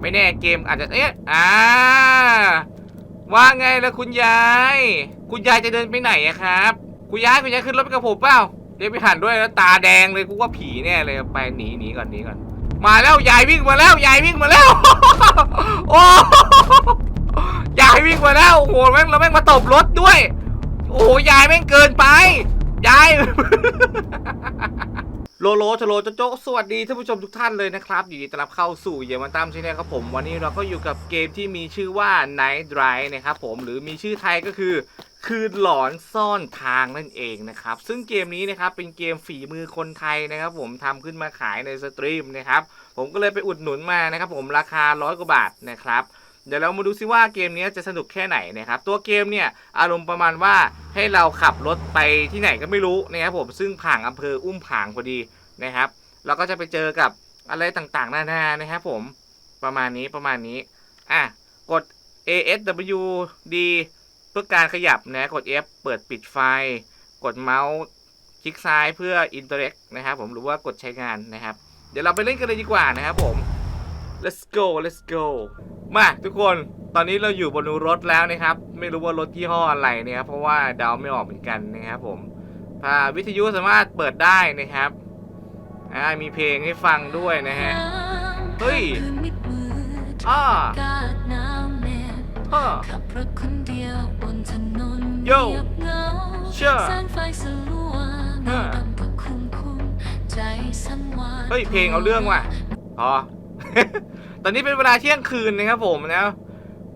ไม่แน่เกมอาจจะเอ๊ะอ่าว่าไงล่ะคุณยาย คุณยายจะเดินไปไหนอะครับ คุณยายคุณยายขึ้นรถไปกับผมเปล่าเดี๋ยวไปหันด้วยแล้วตาแดงเลยกูว่าผีแน่เลยไปหนีหนีก่อนหนีก่อน มาแล้วยายวิ่งมาแล้วยายวิ่งมาแล้วโอ้ยายวิ่งมาแล้วโอ้โหแม่งแล้วแม่งมาตบรถด้วย โอ้โหยายแม่งเกินไปยาย โลโลชโลโจโจสวัสดีท่านผู้ชมทุกท่านเลยนะครับยินดีต้อนรับเข้าสู่เยมันตามชแนลครับผมวันนี้เราก็อยู่กับเกมที่มีชื่อว่า Night Drive นะครับผมหรือมีชื่อไทยก็คือ คืนหลอนซ่อนทางนั่นเองนะครับ ซึ่งเกมนี้นะครับเป็นเกมฝีมือคนไทยนะครับผมทำขึ้นมาขายในสตรีมนะครับผมก็เลยไปอุดหนุนมานะครับผมราคาร้อยกว่าบาทนะครับ เดี๋ยวเรามาดูซิว่าเกมนี้จะสนุกแค่ไหนนะครับตัวเกมเนี่ยอารมณ์ประมาณว่าให้เราขับรถไปที่ไหนก็ไม่รู้นะครับผมซึ่งผ่านอำเภออุ้มผางพอดีนะครับเราก็จะไปเจอกับอะไรต่างๆนานานะครับผมประมาณนี้ประมาณนี้อะกด A S W D เพื่อการขยับนะกด F เปิดปิดไฟ กดเมาส์คลิกซ้ายเพื่อ interact นะครับผมหรือว่ากดใช้งานนะครับ เดี๋ยวเราไปเล่นกันเลยดีกว่านะครับผม let's go let's go มาทุกคนตอนนี้เราอยู่บนรถแล้วนะครับ ไม่รู้ว่ารถยี่ห้ออะไรนะครับเพราะว่าเดาไม่ออกเหมือนกันนะครับผมอ่าวิทยุสามารถเปิดได้นะครับอ่ามีเพลงให้ฟังด้วยนะฮะเฮ้ยอ้าอากาศหนาวฮ่าขับรถคนเดียวบนถนนโย่เงียบเหงาเชื่อแสงไฟสลัวฮ่าเงาดำก็คุ้มคุ้มใจสั่นเฮ้ยเพลงเอาเรื่องว่ะพอ ตอนนี้เป็นเวลาเที่ยงคืนนะครับผมนะ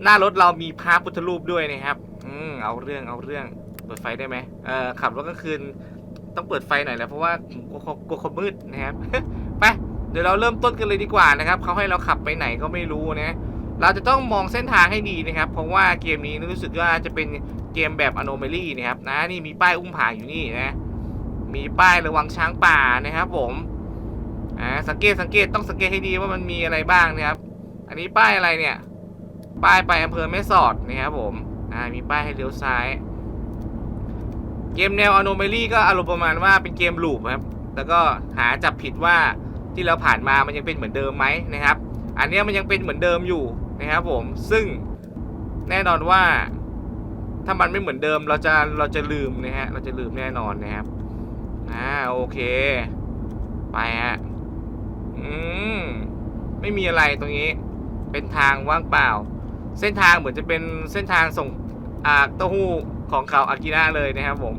หน้ารถเรามีพระพุทธรูปด้วยนะครับ อืมเอาเรื่องเอาเรื่องเปิดไฟได้ไหมเอ่อขับรถกลางคืนต้องเปิดไฟหน่อยแหละเพราะว่ากลัวกลัวความมืดนะครับไปเดี๋ยวเราเริ่มต้นกันเลยดีกว่านะครับเขาให้เราขับไปไหนก็ไม่รู้นะเราจะต้องมองเส้นทางให้ดีนะครับ เพราะว่าเกมนี้รู้สึกว่าจะเป็นเกมแบบ anomaly นะครับนะนี่มีป้ายอุ้มผางอยู่นี่นะ มีป้ายระวังช้างป่านะครับผม อ่าสังเกตสังเกตต้องสังเกตให้ดีว่ามันมีอะไรบ้างนะครับ อันนี้ป้ายอะไรเนี่ย ป้ายไปอำเภอแม่สอดนะครับผมอ่ามีป้ายให้เลี้ยวซ้าย เกมแนว anomaly ก็อารมณ์ประมาณว่าเป็นเกมลูปครับ แล้วก็หาจับผิดว่าที่เราผ่านมามันยังเป็นเหมือนเดิมไหมนะครับ อันนี้มันยังเป็นเหมือนเดิมอยู่นะครับผมซึ่งแน่นอนว่าถ้ามันไม่เหมือนเดิมเราจะเราจะลืมนะฮะเราจะลืมแน่นอนนะครับอ่าโอเค ไปฮะ อืม ไม่มีอะไรตรงนี้ เป็นทางว่างเปล่า เส้นทางเหมือนจะเป็นเส้นทางส่งอ่าเต้าหู้ของเขาอากิระเลยนะครับผม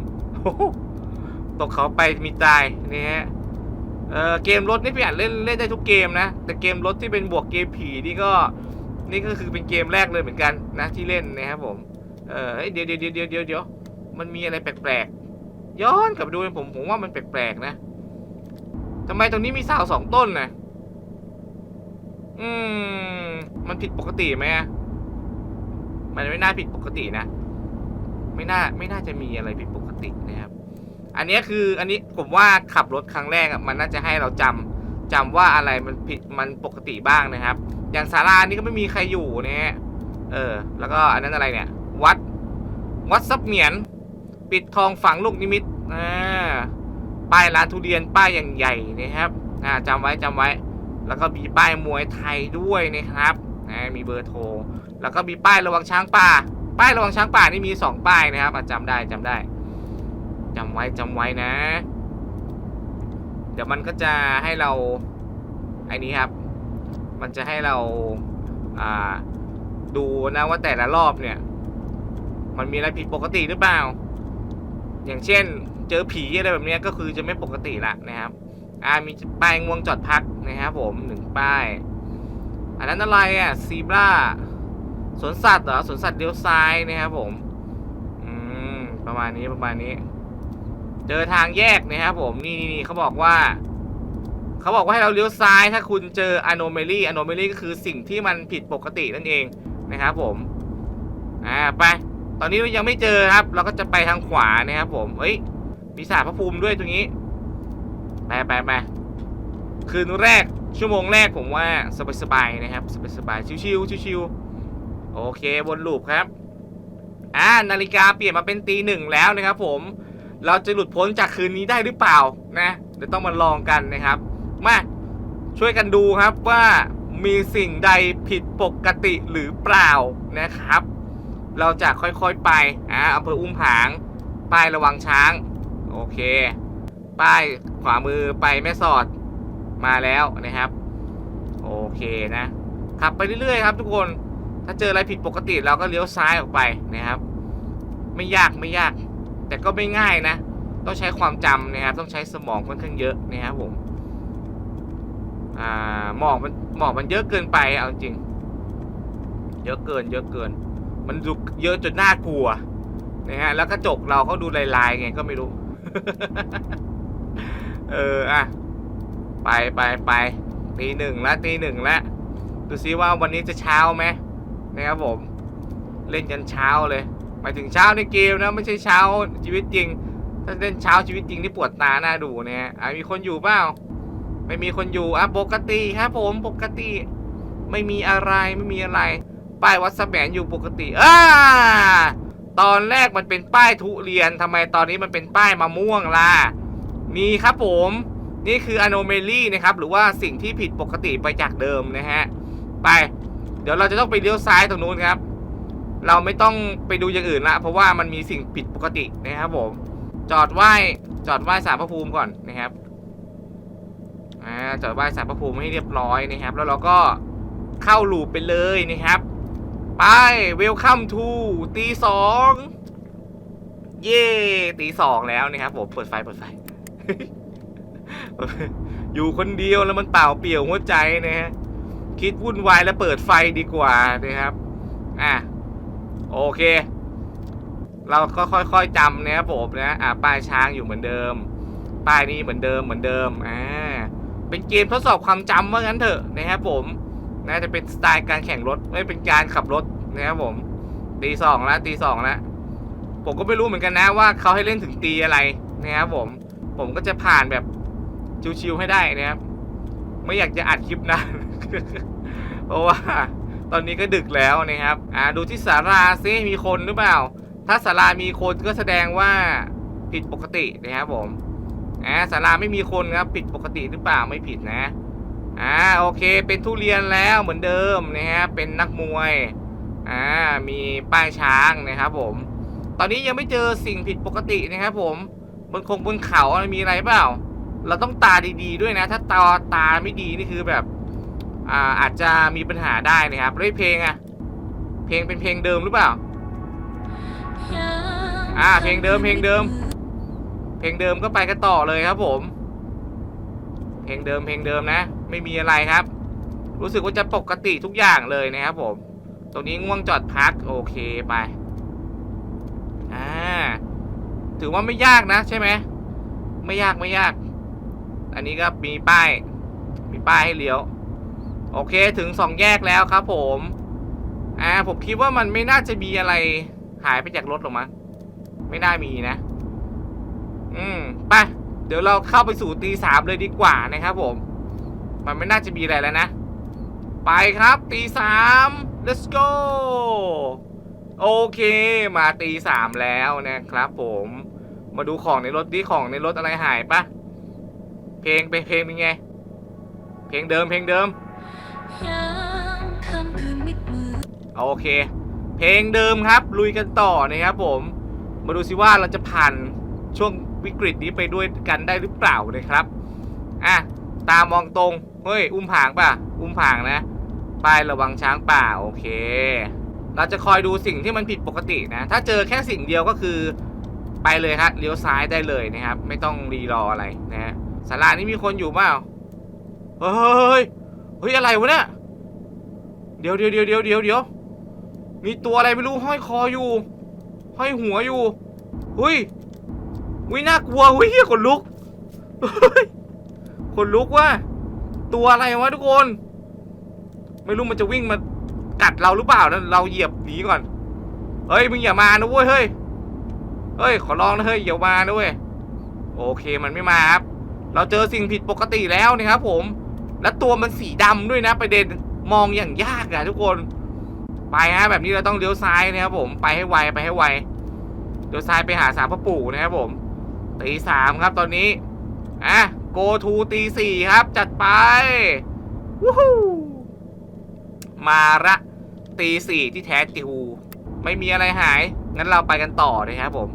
ตกเขาไปมีตายนี่ฮะ เออเกมรถนี่พี่อ่านเล่นเล่นได้ทุกเกมนะ แต่เกมรถที่เป็นบวกเกมผีนี่ก็ นี่ก็คือเป็นเกมแรกเลยเหมือนกันนะที่เล่นนะครับผม เออเดี๋ยวเดี๋ยวเดี๋ยวเดี๋ยวเดี๋ยวมันมีอะไรแปลกๆ ย้อนกลับไปดูผมผมว่ามันแปลกๆนะ ทำไมตรงนี้มีเสาสองต้นนะอืม มันผิดปกติไหมมันไม่น่าผิดปกตินะ ไม่น่าไม่น่าจะมีอะไรผิดปกตินะครับ อันนี้คืออันนี้ผมว่าขับรถครั้งแรกมันน่าจะให้เราจำจำว่าอะไรมันผิดมันปกติบ้างนะครับ อย่างศาลานี่ก็ไม่มีใครอยู่นะฮะ เออ แล้วก็อันนั้นอะไรเนี่ย วัด วัดซับเหมียน ปิดทองฝังลูกนิมิต อ่า ป้ายร้านทุเรียนป้ายอย่างใหญ่นะครับอ่าไว้จำไว้ แล้วก็มีป้ายมวยไทยด้วยนะครับมีเบอร์โทร แล้วก็มีป้ายระวังช้างป่า ป้ายระวังช้างป่านี่มีสองป้ายนะครับอะจำได้จำได้จำไว้จำไว้นะ เดี๋ยวมันก็จะให้เราไอ้นี้ครับ มันจะให้เราดูนะว่าแต่ละรอบเนี่ย มันมีอะไรผิดปกติหรือเปล่า อย่างเช่น เจอผีอะไรแบบนี้ก็คือจะไม่ปกติละนะครับ อ่ามีป้ายงวงจอดพักนะครับผมหนึ่งป้าย อันนั้นอะไรอะซีบราสวนสัตว์เหรอสวนสัตว์เลี้ยวซ้ายนะครับผม อืมประมาณนี้ประมาณนี้ เจอทางแยกนะครับผมนี่นี่เขาบอกว่าเขาบอกว่าให้เราเลี้ยวซ้าย ถ้าคุณเจอ anomaly anomaly ก็คือสิ่งที่มันผิดปกตินั่นเองนะครับผมอ่าไป ตอนนี้ยังไม่เจอครับ เราก็จะไปทางขวานะครับผมเอ้ย มีสารพระภูมิด้วยตรงนี้ไปไปไปคืนแรกชั่วโมงแรกผมว่าสบายๆนะครับสบายๆชิวๆชิวๆโอเควนลูปครับอ่านาฬิกาเปลี่ยนมาเป็นตีหนึ่งแล้วนะครับผมเราจะหลุดพ้นจากคืนนี้ได้หรือเปล่านะเดี๋ยวต้องมาลองกันนะครับ มาช่วยกันดูครับว่ามีสิ่งใดผิดปกติหรือเปล่านะครับ เราจะค่อยๆไปอ่าอำเภออุ้มผางป้ายระวังช้าง โอเค ป้ายขวามือไปแม่สอดมาแล้วนะครับ โอเคนะ ขับไปเรื่อยๆครับทุกคนถ้าเจออะไรผิดปกติเราก็เลี้ยวซ้ายออกไปนะครับ ไม่ยากไม่ยาก แต่ก็ไม่ง่ายนะ ต้องใช้ความจำนะครับ ต้องใช้สมองค่อนข้างเยอะนะครับผมอ่าหมอกมันหมอกมันเยอะเกินไปเอาจริง เยอะเกิน เยอะเกิน มันดูเยอะจนน่ากลัวนะฮะแล้วกระจกเราเขาดูลายๆไงก็ไม่รู้ เอออะไปไปไปตีหนึ่งแล้วตีหนึ่งแล้วดูซิว่าวันนี้จะเช้าไหมนะครับผม เล่นกันเช้าเลยหมายถึงเช้าในเกมนะ ไม่ใช่เช้าชีวิตจริง ถ้าเล่นเช้าชีวิตจริงที่ปวดตาหน้าดูนะฮะอะมีคนอยู่เปล่าไม่มีคนอยู่อะปกติครับผมปกติ ไม่มีอะไรไม่มีอะไรป้ายวัดสแมนอยู่ปกติอ่า ตอนแรกมันเป็นป้ายทุเรียนทำไมตอนนี้มันเป็นป้ายมะม่วงล่ะ มีครับผม นี่คือ anomaly นะครับ หรือว่าสิ่งที่ผิดปกติไปจากเดิมนะฮะ ไป เดี๋ยวเราจะต้องไปเลี้ยวซ้ายตรงนู้นครับ เราไม่ต้องไปดูอย่างอื่นละเพราะว่ามันมีสิ่งผิดปกตินะครับผม จอดไหว้จอดไหว้สารพระภูมิก่อนนะครับอ่าจอดไหว้สารพระภูมิให้เรียบร้อยนะครับ แล้วเราก็เข้าลูปไปเลยนะครับ ไปเวลคัมทูตีสองเย่ตีสองแล้วนะครับผมเปิดไฟเปิดไฟ อยู่คนเดียวแล้วมันเปล่าเปลี่ยวหัวใจนะฮะคิดวุ่นวายแล้วเปิดไฟดีกว่านะครับ อะ โอเค เราก็ค่อยๆจำนะครับผมนะ อะป้ายช้างอยู่เหมือนเดิม ป้ายนี้เหมือนเดิมเหมือนเดิม อ่า เป็นเกมทดสอบความจำว่างั้นเถอะนะครับผม น่าจะเป็นสไตล์การแข่งรถไม่เป็นการขับรถนะครับผมตีสองแล้วตีสองแล้วผมก็ไม่รู้เหมือนกันนะว่าเขาให้เล่นถึงตีอะไรนะครับผม ผมก็จะผ่านแบบชิวๆให้ได้นะครับไม่อยากจะอัดคลิปนานเพราะว่าตอนนี้ก็ดึกแล้วนะครับอ่าดูที่สาราซิมีคนหรือเปล่า ถ้าสารามีคนก็แสดงว่าผิดปกตินะครับผมอ่าสาราไม่มีคนครับผิดปกติหรือเปล่าไม่ผิดนะ อ่าโอเค เป็นทุเรียนแล้วเหมือนเดิมนะฮะเป็นนักมวยอ่ามีป้ายช้างนะครับผม ตอนนี้ยังไม่เจอสิ่งผิดปกตินะครับผมบนคงบนเขามีอะไรเปล่า เราต้องตาดีๆด้วยนะ ถ้าตาตาไม่ดีนี่คือแบบอ่าอาจจะมีปัญหาได้นะครับแล้วเพลงอะเพลงเป็นเพลงเดิมหรือเปล่าอ่าเพลงเดิมเพลงเดิม เพลงเดิมก็ไปกันต่อเลยครับผม เพลงเดิมเพลงเดิมนะ ไม่มีอะไรครับ รู้สึกว่าจะปกติทุกอย่างเลยนะครับผมตรงนี้ง่วงจอดพักโอเคไปอ่าถือว่าไม่ยากนะใช่ไหมไม่ยากไม่ยาก อันนี้ก็มีป้าย มีป้ายให้เลี้ยว โอเคถึงสองแยกแล้วครับ ผมอ่าผมคิดว่ามันไม่น่าจะมีอะไรหายไปจากรถหรอกมั้งไม่น่ามีนะ อืมไป เดี๋ยวเราเข้าไปสู่ตีสามเลยดีกว่านะครับผม มันไม่น่าจะมีอะไรแล้วนะ ไปครับตีสาม let's go โอเค มาตีสามแล้วนะครับผม มาดูของในรถดิของในรถอะไรหายปะเพลงเป็นเพลงเป็นไง เพลงเดิมเพลงเดิม โอเค เพลงเดิมครับ ลุยกันต่อนะครับผม มาดูสิว่าเราจะผ่าน ช่วงวิกฤตนี้ไปด้วยกันได้หรือเปล่านะครับอะตามองตรงเฮ้ยอุ้มผางป่ะ อุ้มผางนะป้ายระวังช้างป่าโอเค เราจะคอยดูสิ่งที่มันผิดปกตินะ ถ้าเจอแค่สิ่งเดียวก็คือไปเลยครับเลี้ยวซ้ายได้เลยนะครับ ไม่ต้องรีรออะไรนะฮะศาลานี้มีคนอยู่เปล่าเฮ้ยเฮ้ยอะไรวะเนี่ยเดี๋ยวเดี๋ยวเดี๋ยวเดี๋ยวเดี๋ยวเดี๋ยวมีตัวอะไรไม่รู้ห้อยคออยู่ ห้อยหัวอยู่หุย หุยน่ากลัวหุยเหี้ยขนลุกขนลุกว่ะตัวอะไรวะทุกคน ไม่รู้มันจะวิ่งมากัดเราหรือเปล่านะเราเหยียบหนีก่อน เฮ้ยมึงอย่ามานะเว้ยเฮ้ยเฮ้ยขอร้องนะเฮ้ยอย่ามานะเว้ยโอเคมันไม่มาครับ เราเจอสิ่งผิดปกติแล้วนะครับผม และตัวมันสีดำด้วยนะประเด็นมองอย่างยากอะทุกคน ไปฮะแบบนี้เราต้องเลี้ยวซ้ายนะครับผมไปให้ไวไปให้ไวเลี้ยวซ้ายไปหาสามพ่อปู่นะครับผม ตีสามครับตอนนี้ อะโกทูตีสี่ครับ จัดไปวู้ฮู้มาระตีสี่ที่แท้ติวไม่มีอะไรหาย งั้นเราไปกันต่อนะครับผม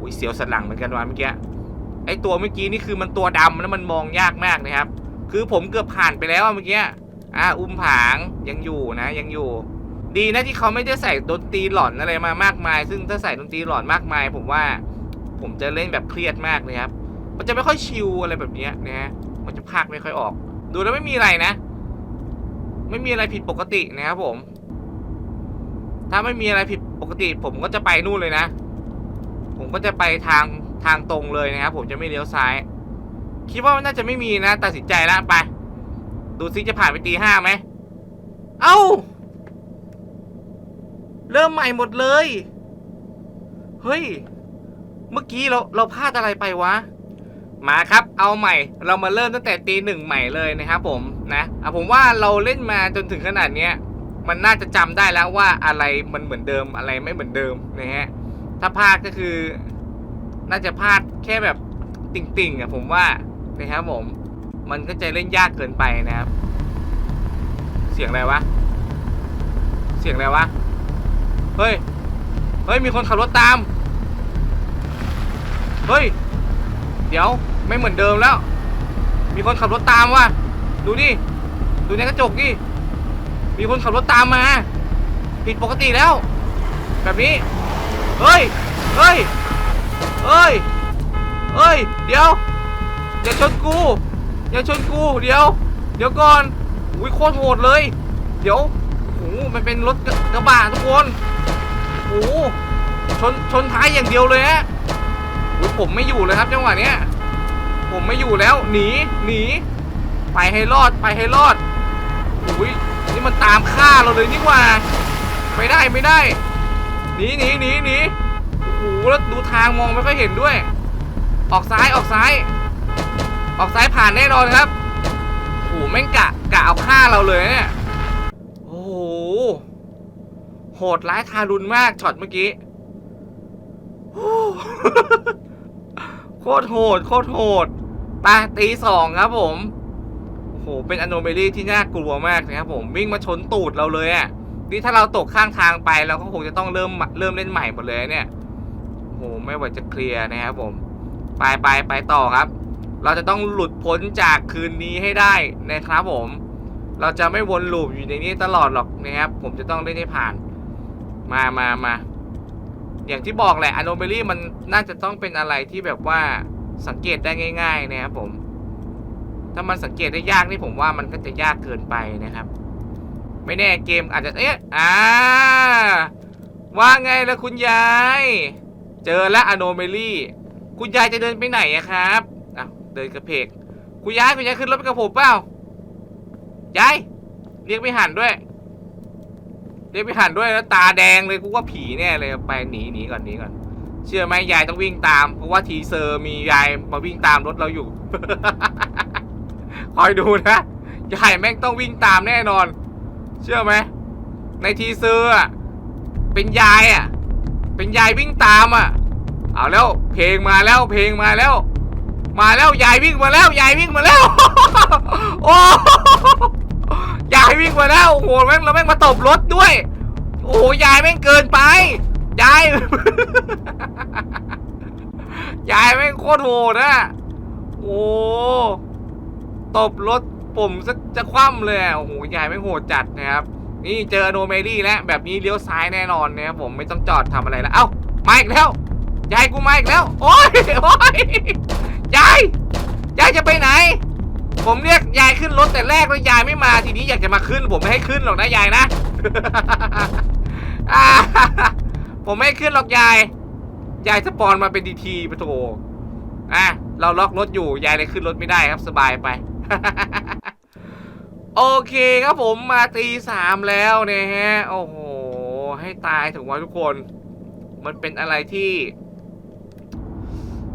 อุ้ยเสียวสันหลังเหมือนกันวะเมื่อกี้ไอตัวเมื่อกี้นี่คือมันตัวดำแล้วมันมองยากมากนะครับ คือผมเกือบผ่านไปแล้วเมื่อกี้อ่าอุ้มผางยังอยู่นะ ยังอยู่ ดีนะที่เขาไม่ได้ใส่ดนตรีหลอนอะไรมามากมาย ซึ่งถ้าใส่ดนตรีหลอนมากมาย ผมว่า ผมจะเล่นแบบเครียดมากเลยครับ มันจะไม่ค่อยชิลอะไรแบบนี้นะฮะมันจะพากไม่ค่อยออก ดูแล้วไม่มีอะไรนะ ไม่มีอะไรผิดปกตินะครับผม ถ้าไม่มีอะไรผิดปกติ ผมก็จะไปนู่นเลยนะ ผมก็จะไปทางทางตรงเลยนะครับผมจะไม่เลี้ยวซ้าย คิดว่าน่าจะไม่มีนะตัดสินใจแล้วไป ดูซิจะผ่านไปตีห้าไหม เอ้า เริ่มใหม่หมดเลย เฮ้ย เมื่อกี้เราเราพลาดอะไรไปวะ มาครับเอาใหม่ เรามาเริ่มตั้งแต่ตีหนึ่งใหม่เลยนะครับผมนะอะผมว่าเราเล่นมาจนถึงขนาดเนี้ยมันน่าจะจำได้แล้วว่าอะไรมันเหมือนเดิมอะไรไม่เหมือนเดิมนะฮะถ้าพลาดก็คือ น่าจะพลาดแค่แบบติ่งๆอะผมว่านะครับผม มันก็จะเล่นยากเกินไปนะครับ เสียงอะไรวะ เสียงอะไรวะ เฮ้ย เฮ้ย มีคนขับรถตาม เฮ้ย เดี๋ยวไม่เหมือนเดิมแล้ว มีคนขับรถตามว่ะ ดูดิดูในกระจกดิมีคนขับรถตามมา ผิดปกติแล้ว แบบนี้ เฮ้ย เฮ้ย เฮ้ย เฮ้ย เดี๋ยว อย่าชนกู อย่าชนกู เดี๋ยว เดี๋ยวก่อนอุ้ยโคตรโหดเลย เดี๋ยวโอ้มันเป็นรถกระบะทุกคนโอ้ชน ชนท้ายอย่างเดียวเลยฮะ อ้ผมไม่อยู่เลยครับจังหวะเนี้ย ผมไม่อยู่แล้วหนีหนีไปให้รอดไปให้รอดอุ้ยนี่มันตามฆ่าเราเลยนี่ว่า ไม่ได้ไม่ได้หนีหนีหนีหนีโอ้โหแล้วดูทางมองไม่ค่อยเห็นด้วย ออกซ้ายออกซ้าย ออกซ้ายผ่านแน่นอนครับโอ้โหแม่งกะกะเอาฆ่าเราเลยนะเนี่ยโอ้โหโหดร้ายทารุณมากช็อตเมื่อกี้ โคตรโหด โคตรโหดไปตีสองครับผมโหเป็นอโนเมลี่ที่น่ากลัวมากนะครับผมวิ่งมาชนตูดเราเลยอะ่ะนี่ถ้าเราตกข้างทางไปเราก็คงจะต้องเริ่มเริ่มเล่นใหม่หมดเลยเนี่ยโหไม่ว่าจะเคลียร์นะครับผม ไปไปไปต่อครับ เราจะต้องหลุดพ้นจากคืนนี้ให้ได้นะครับผม เราจะไม่วนลูปอยู่ในนี้ตลอดหรอกนะครับผมจะต้องเล่นให้ผ่าน มามามา อย่างที่บอกแหละอโนเมลี่มันน่าจะต้องเป็นอะไรที่แบบว่าสังเกตได้ง่าย ๆ นะครับผม ถ้ามันสังเกตได้ยากนี่ผมว่ามันก็จะยากเกินไปนะครับ ไม่แน่เกมอาจจะเอ๊ะอ่าว่าไงล่ะคุณยาย เจอแล้วอโนเมลี่คุณยายจะเดินไปไหนอะครับอ้าวเดินกระเพกคุณยายคุณยายขึ้นรถไปกับผมเปล่ายายเรียกไม่หันด้วย เรียกไม่หันด้วยแล้วตาแดงเลยกูว่าผีแน่เลยไปหนีหนีก่อนหนีก่อน เชื่อไหมยายต้องวิ่งตาม เพราะว่าทีเซอร์มียายมาวิ่งตามรถเราอยู่ คอยดูนะยายแม่งต้องวิ่งตามแน่นอน เชื่อไหมในทีเซอร์เป็นยายอะ เป็นยายวิ่งตามอะ เอาแล้วเพลงมาแล้วเพลงมาแล้ว มาแล้วยายวิ่งมาแล้วยายวิ่งมาแล้ว โอ้ ยายวิ่งมาแล้วโอ้โหแม่งแล้วแม่งมาตบรถด้วย โอ้โหยายแม่งเกินไปยาย ยายแม่งโคตรโหดอะโอ้ตบรถผมจะจะคว่ำเลยโอ้โหยายแม่งโหดจัดนะครับ นี่เจอโนเมลี่แล้วแบบนี้เลี้ยวซ้ายแน่นอนนะครับผมไม่ต้องจอดทำอะไรแล้วเอ้ามาอีกแล้วยายกูมาอีกแล้ว โอ้ยโอ้ยยายยายจะไปไหน ผมเรียกยายขึ้นรถแต่แรกแล้วยายไม่มาทีนี้อยากจะมาขึ้น ผมไม่ให้ขึ้นหรอกนะยายนะ ผมไม่ขึ้นหรอกยาย ยายสปอนมาเป็นดีทีปะโถอะเราล็อกรถอยู่ยายเลยขึ้นรถไม่ได้ครับสบายไป โอเคครับผมมาตีสามแล้วเนี่ยฮะ โอ้โห ให้ตายถึงว่าทุกคน มันเป็นอะไรที่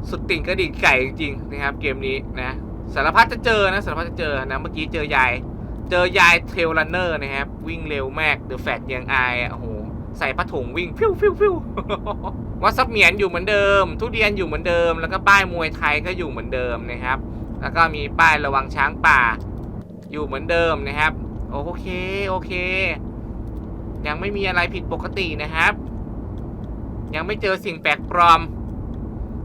สุดติ่งกระดิ่งไก่จริงๆนะครับเกมนี้นะ สารพัดจะเจอนะสารพัดจะเจอนะเมื่อกี้เจอยายเจอยายเทรลรันเนอร์นะครับวิ่งเร็วมากเดอะแฟตยังอายอะโอ้โหใส่ผ้าถุงวิ่งฟิวฟิวฟิววัดซับเหมียนอยู่เหมือนเดิม ทุเรียนอยู่เหมือนเดิม แล้วก็ป้ายมวยไทยก็อยู่เหมือนเดิมนะครับ แล้วก็มีป้ายระวังช้างป่า อยู่เหมือนเดิมนะครับ โอเคโอเค ยังไม่มีอะไรผิดปกตินะครับ ยังไม่เจอสิ่งแปลกปลอม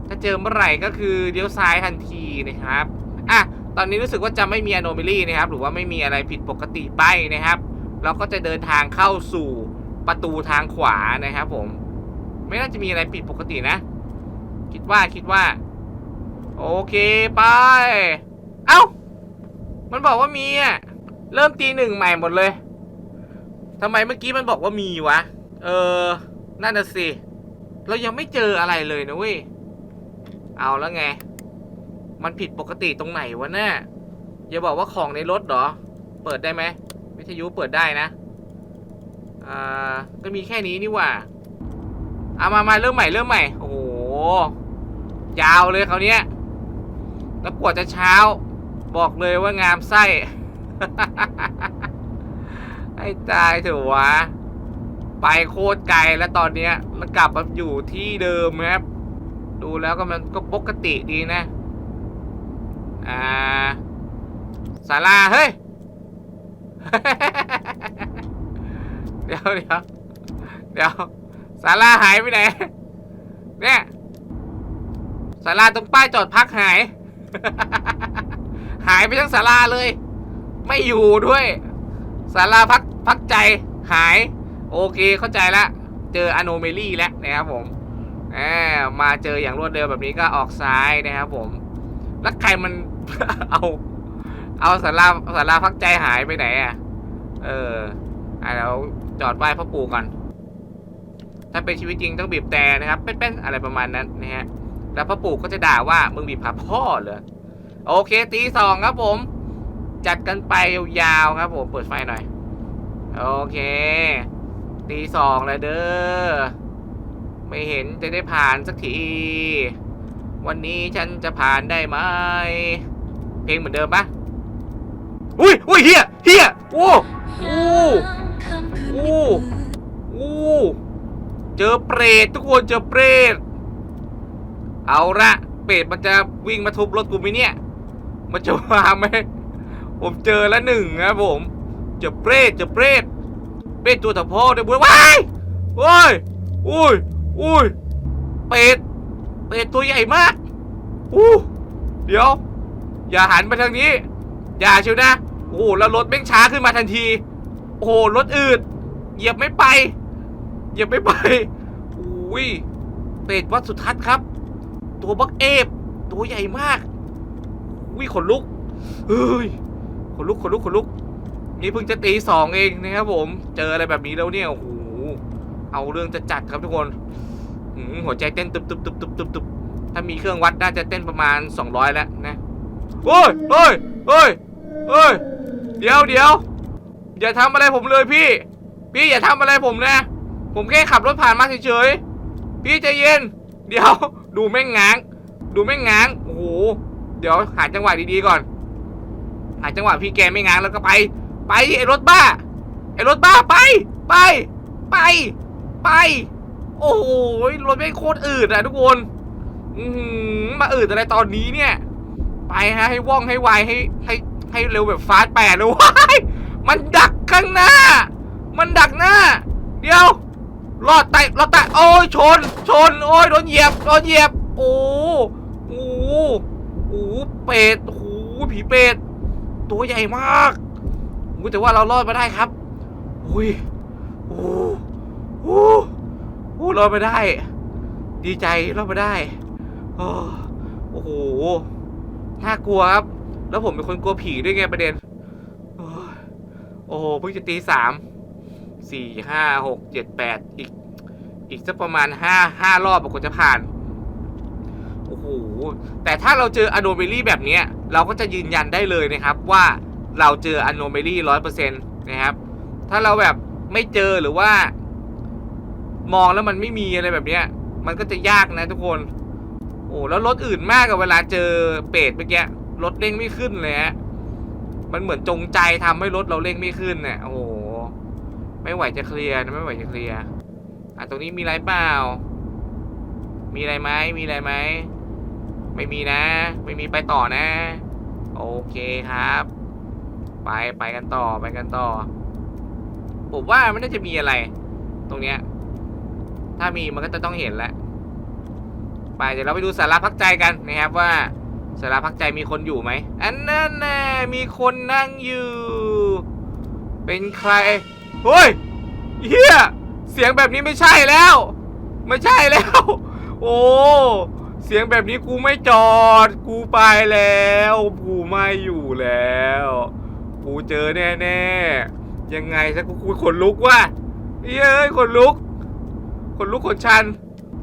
ถ้าเจอเมื่อไหร่ก็คือเลี้ยวซ้ายทันทีนะครับ อะตอนนี้รู้สึกว่าจะไม่มี anomaly นะครับ หรือว่าไม่มีอะไรผิดปกติไปนะครับ เราก็จะเดินทางเข้าสู่ประตูทางขวานะครับ ผม ไม่น่าจะมีอะไรผิดปกตินะ คิดว่าคิดว่า โอเคไป เอ้า มันบอกว่ามีอะเริ่มตีหนึ่งใหม่หมดเลยทำไมเมื่อกี้มันบอกว่ามีวะ เออ นั่นน่ะสิ เรายังไม่เจออะไรเลยนะเว้ย เอาแล้วไง มันผิดปกติตรงไหนวะเนี่ยอย่าบอกว่าของในรถเหรอ เปิดได้ไหมวิทยุเปิดได้นะ อ่า ก็มีแค่นี้นี่หว่าเอามามาเริ่มใหม่เริ่มใหม่ โอ้โห ยาวเลยเขาเนี้ย แล้วกว่าจะเช้า บอกเลยว่างามไส้ ให้ตายเถอะวะ ไปโคตรไกลแล้วตอนเนี้ย แล้วกลับมาอยู่ที่เดิมครับ ดูแล้วก็มันก็ปกติดีนะ อ่าศาลาเฮ้ย เดี๋ยวเดี๋ยวเดี๋ยวศาลาหายไปไหน เนี่ยศาลาตรงป้ายจอดพักหาย หายไปทั้งศาลาเลย ไม่อยู่ด้วยศาลาพักพักใจหาย โอเคเข้าใจละเจออโนเมลี่แล้วนะครับผมแหมมาเจออย่างรวดเร็วแบบนี้ก็ออกซ้ายนะครับผม แล้วใครมัน เอา เอาสาราสาราพักใจหายไปไหนอะ เอออะเราจอดไหว้พ่อปู่ก่อน ถ้าเป็นชีวิตจริงต้องบีบแต่นะครับ เป็นๆอะไรประมาณนั้นนะฮะ แล้วพ่อปู่ก็จะด่าว่ามึงบีบหาพ่อเหรอ โอเคตีสองครับผม จัดกันไปยาวๆครับผม เปิดไฟหน่อย โอเค ตีสองเลยเด้อ ไม่เห็นจะได้ผ่านสักที วันนี้ฉันจะผ่านได้ไหม เพลงเหมือนเดิมปะอุ้ยอุ้ยเฮียเฮียโอ้โอ้โอ้โอ้เจอเปรตทุกคนเจอเปรตเอาละเปรตมันจะวิ่งมาทุบรถกูไหมเนี่ย มันจะมาไหมผมเจอแล้วหนึ่งครับผม เจอเปรตเจอเปรตเปรตตัวตะพ่อเดี๋ยวบุ้ยว้ายโอ้ยอุ้ยอุ้ยเป็ดเป็ดตัวใหญ่มากอู้เดี๋ยว อย่าหันไปทางนี้ อย่าเชียวนะ โอ้โหแล้วรถเบ้งช้าขึ้นมาทันที โอ้โหรถอืดเหยียบไม่ไปเหยียบไม่ไปอุ้ยเป็ดวัดสุทัศน์ครับ ตัวบักเอฟตัวใหญ่มากอุ้ยขนลุกเฮ้ยขนลุกขนลุกขนลุก นี่เพิ่งจะตีสองเองนะครับผม เจออะไรแบบนี้แล้วเนี่ยโอ้โหเอาเรื่องจะจัดครับทุกคนหัวใจเต้นตุบตุบตุบตุบตุบตุบถ้ามีเครื่องวัดน่าจะเต้นประมาณ 200 แล้วนะ โอ้ยเฮ้ยเฮ้ยเฮ้ยเดี๋ยวเดี๋ยวอย่าทำอะไรผมเลยพี่ พี่อย่าทำอะไรผมนะ ผมแค่ขับรถผ่านมาเฉยๆ พี่ใจเย็น เดี๋ยว ดูแม่งง้าง ดูแม่งง้าง โอ้โห เดี๋ยวหาจังหวะดีๆก่อน หาจังหวะพี่แกไม่ง้างแล้วก็ไป ไปไอ้รถบ้า ไอ้รถบ้าไป ไป ไป ไป โอ้โห รถไม่งโคตรอืดอะทุกคน อืมาอืดอะไรตอนนี้เนี่ย ไปฮะให้ว่องให้ไวให้ให้ให้เร็วแบบฟาสแปดเลยว้ายมันดักข้างหน้า มันดักหน้า เดี๋ยวรอดไตรอดไตโอ้ยชน ชน โอ้ยโดนเหยียบโดนเหยียบ โอ้โหโอ้โหเป็ดโอ้โหผีเป็ดตัวใหญ่มากอุ้แต่ว่าเรารอดมาได้ครับอุ้ยโอ้โหโอ้รอดมาได้ ดีใจรอดมาได้โอ้โอ้โห น่ากลัวครับ แล้วผมเป็นคนกลัวผีด้วยไงประเด็น โอ้โหเพิ่งจะตีสามสี่ห้าหกเจ็ดแปดอีก อีกสักประมาณห้าห้ารอบกว่าจะผ่าน โอ้โห แต่ถ้าเราเจออโนเมลี่แบบนี้เราก็จะยืนยันได้เลยนะครับว่าเราเจออโนเมลี่ร้อยเปอร์เซ็นต์นะครับ ถ้าเราแบบไม่เจอหรือว่า มองแล้วมันไม่มีอะไรแบบเนี้ย มันก็จะยากนะทุกคน อ้แล้วรถอื่นมากกับเวลาเจอเป็ดเมื่อกี้รถเร่งไม่ขึ้นเลยฮะมันเหมือนจงใจทำให้รถเราเร่งไม่ขึ้นเนี่ยโอ้โหไม่ไหวจะเคลียร์นะไม่ไหวจะเคลียร์อะตรงนี้มีอะไรเปล่า มีอะไรไหมมีอะไรไหมไม่มีนะ ไม่มีไปต่อนะ โอเคครับ ไปไปกันต่อไปกันต่อ ผมว่าไม่น่าจะมีอะไร ตรงเนี้ย ถ้ามีมันก็จะต้องเห็นแหละ ไปเดี๋ยวเราไปดูสาราพักใจกันนะครับว่าสาราพักใจมีคนอยู่ไหมอันนั้นแน่มีคนนั่งอยู่ เป็นใครเฮ้ยเฮียเสียงแบบนี้ไม่ใช่แล้ว ไม่ใช่แล้ว โอ้เสียงแบบนี้กูไม่จอด กูไปแล้ว กูไม่อยู่แล้ว กูเจอแน่ๆ ยังไงซะกูกูขนลุกว่ะเฮ้ยขนลุกขนลุกขนชัน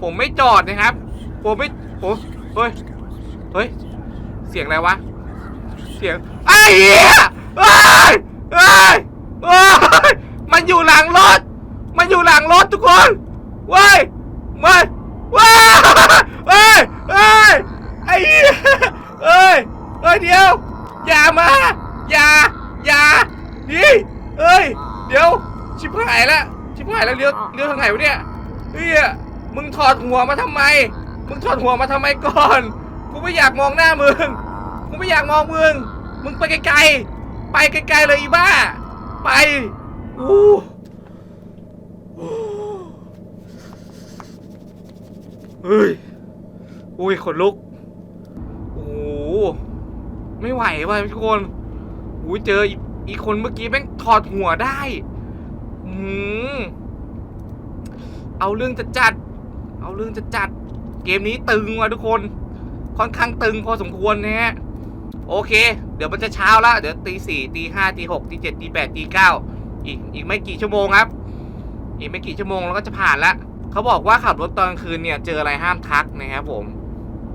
ผมไม่จอดนะครับ ผมไม่ผมเฮ้ย เฮ้ย เสียงอะไรวะ เสียง ไอ้เหี้ยเอ้ยเอ้ยเอ้ยมันอยู่หลังรถ มันอยู่หลังรถทุกคนเว้ยมันว้ายเอ้ยเอ้ยไอ้เหี้ยเอ้ยเอ้ยเดี๋ยว อย่ามา อย่า อย่านี่เอ้ย เดี๋ยว ชิบหายละ ชิบหายแล้วเลี้ยว เลี้ยวทางไหนวะเนี่ยเฮียมึงถอดหัวมาทำไม มึงถอดหัวมาทำไมก่อน กูไม่อยากมองหน้ามึง กูไม่อยากมองมึง มึงไปไกลๆ ไปไกลๆเลยอีบ้า ไปอู้หูเฮ้ย อุ้ยขนลุก โอ้โห ไม่ไหวว่ะทุกคนอุ้ยเจออีกอีกคนเมื่อกี้แม่งถอดหัวได้ อืมเอาเรื่องจะจัด เอาเรื่องจะจัด เกมนี้ตึงว่ะทุกคน ค่อนข้างตึงพอสมควรนะฮะ โอเค เดี๋ยวมันจะเช้าล้วเดี๋ยวตีสี่ตีห้าตีหกตีเจ็ดตีแปดตีเก้าอีกอีกไม่กี่ชั่วโมงครับ อีกไม่กี่ชั่วโมงแล้วก็จะผ่านละเขาบอกว่าขับรถตอนกลางคืนเนี่ย เจออะไรห้ามทักนะครับผม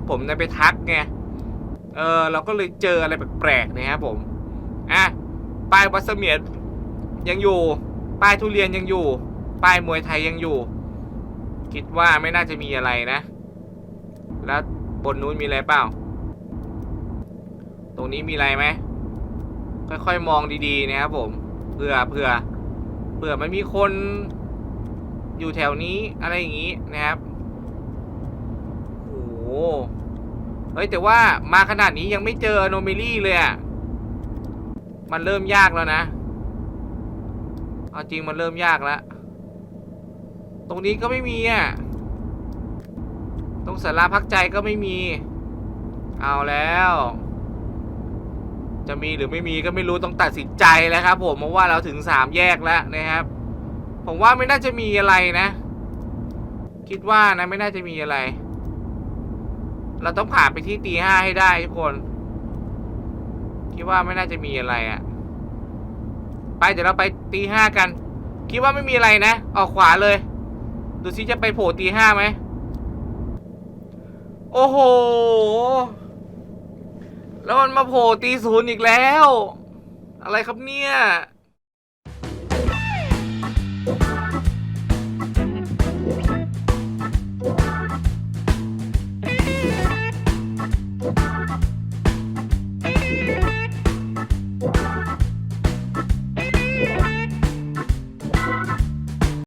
ผมเนี่ยไปทักไง เออเราก็เลยเจออะไรแปลกๆนะครับผม อะป้ายวัดเสมียนยังอยู่ ป้ายทุเรียนยังอยู่ ป้ายมวยไทยยังอยู่ คิดว่าไม่น่าจะมีอะไรนะ แล้วบนนู้นมีอะไรเปล่า ตรงนี้มีอะไรไหม ค่อยๆมองดีๆนะครับผม เผื่อเผื่อเผื่อมันมีคนอยู่แถวนี้อะไรอย่างนี้นะครับโอ้โหเฮ้ยแต่ว่ามาขนาดนี้ยังไม่เจอโนเมลี่เลยอะมันเริ่มยากแล้วนะ เอาจริงมันเริ่มยากแล้ว ตรงนี้ก็ไม่มีอะ ตรงสาราพักใจก็ไม่มี เอาแล้ว จะมีหรือไม่มีก็ไม่รู้ต้องตัดสินใจแล้วครับ ผมเพราะว่าเราถึงสามแยกแล้วนะครับ ผมว่าไม่น่าจะมีอะไรนะ คิดว่านะไม่น่าจะมีอะไร เราต้องผ่านไปที่ตีห้าให้ได้ทุกคน คิดว่าไม่น่าจะมีอะไรอะ่ะ ไปเดี๋ยวเราไปตีห้ากัน คิดว่าไม่มีอะไรนะ ออกขวาเลย ดูซิจะไปโผล่ตีห้าไหม โอ้โห แล้วมันมาโผล่ตีศูนย์อีกแล้ว อะไรครับเนี่ย